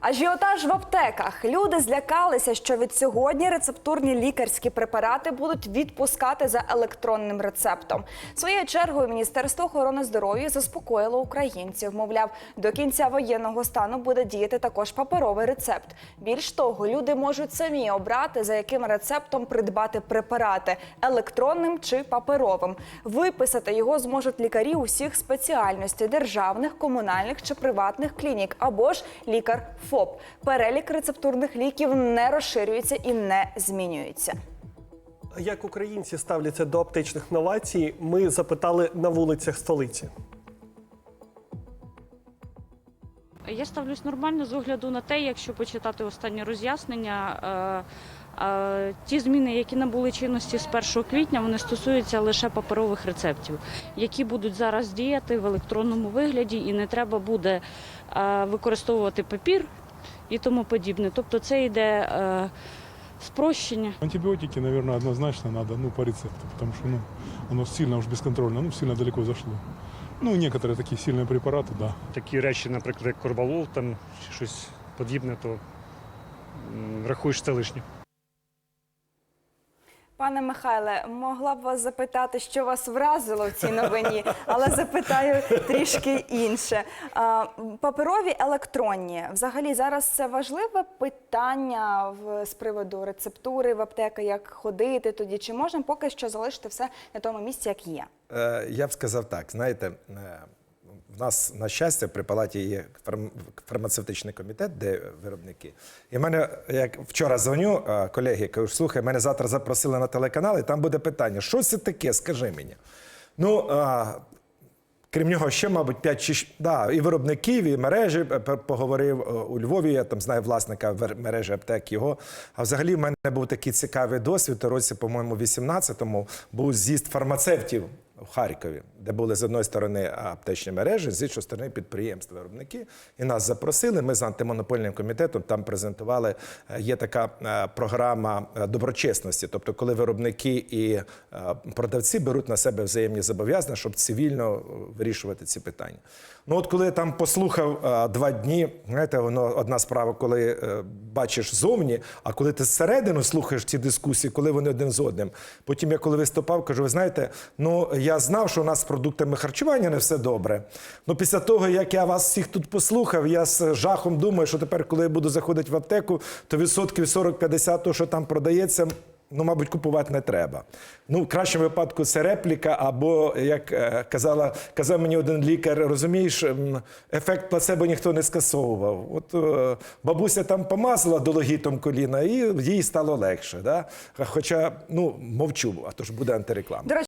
Ажіотаж в аптеках. Люди злякалися, що від сьогодні рецептурні лікарські препарати будуть відпускати за електронним рецептом. Своєю чергою Міністерство охорони здоров'я заспокоїло українців. Мовляв, до кінця воєнного стану буде діяти також паперовий рецепт. Більш того, люди можуть самі обрати, за яким рецептом придбати препарати електронним чи паперовим. Виписати його зможуть лікарі усіх спеціальностей державних, комунальних чи приватних клінік або ж лікар ФОП. Перелік рецептурних ліків не розширюється і не змінюється. Як українці ставляться до аптечних новацій, ми запитали на вулицях столиці. Я ставлюсь нормально з огляду на те, якщо почитати останні роз'яснення. е, е, Ті зміни, які набули чинності з 1 квітня, вони стосуються лише паперових рецептів, які будуть зараз діяти в електронному вигляді, і не треба буде е, використовувати папір і тому подібне. Тобто це йде спрощення. Антибиотики, наверное, однозначно надо, ну, по рецепту, потому что, ну, оно сильно уж бесконтрольно, ну, сильно далеко зашло. Ну, некоторые такие сильные препараты, да. такі речі, наприклад, як корвалол там чи щось подібне, то м, рахуєш це лишнє. Пане Михайле, могла б вас запитати, що вас вразило в цій новині, але запитаю трішки інше. Паперові електронні. Взагалі зараз це важливе питання з приводу рецептури в аптеки, як ходити тоді. Чи можна поки що залишити все на тому місці, як є? Е, Я б сказав так: знаєте, е, в нас, на щастя, при палаті є фарм- фармацевтичний комітет, де виробники. І в мене, як вчора дзвоню, е, колеги, кажу, слухай, мене завтра запросили на телеканал, і там буде питання: що це таке, скажи мені. Ну, а, Крім нього, ще, мабуть, 5 чи да, і виробників, і мережі е, поговорив е, у Львові. Я там знаю власника мережі аптек його. А взагалі в мене був такий цікавий досвід. У році, по-моєму, 18-му був з'їзд фармацевтів в Харкові, де були з одної сторони аптечні мережі, з іншої сторони підприємства, виробники. І нас запросили. Ми з антимонопольним комітетом там презентували. е, Є така е, програма е, доброчесності, тобто, коли виробники і продавці беруть на себе взаємні зобов'язання, щоб цивільно вирішувати ці питання. Ну, от коли я там послухав два дні, знаєте, воно одна справа, коли бачиш зовні, а коли ти зсередину слухаєш ці дискусії, коли вони один з одним. Потім я коли виступав, кажу, ви знаєте, ну я знав, що у нас з продуктами харчування не все добре. Ну після того, як я вас всіх тут послухав, я з жахом думаю, що тепер, коли я буду заходити в аптеку, то відсотків 40-50 того, що там продається. Ну, мабуть, купувати не треба. Ну, в кращому випадку це репліка, або як е, казала, казав мені один лікар, розумієш, ефект плацебо ніхто не скасовував. От е, бабуся там помазала дологітом коліна, і їй стало легше. Да? Хоча, ну, мовчу, а то ж буде антиреклама.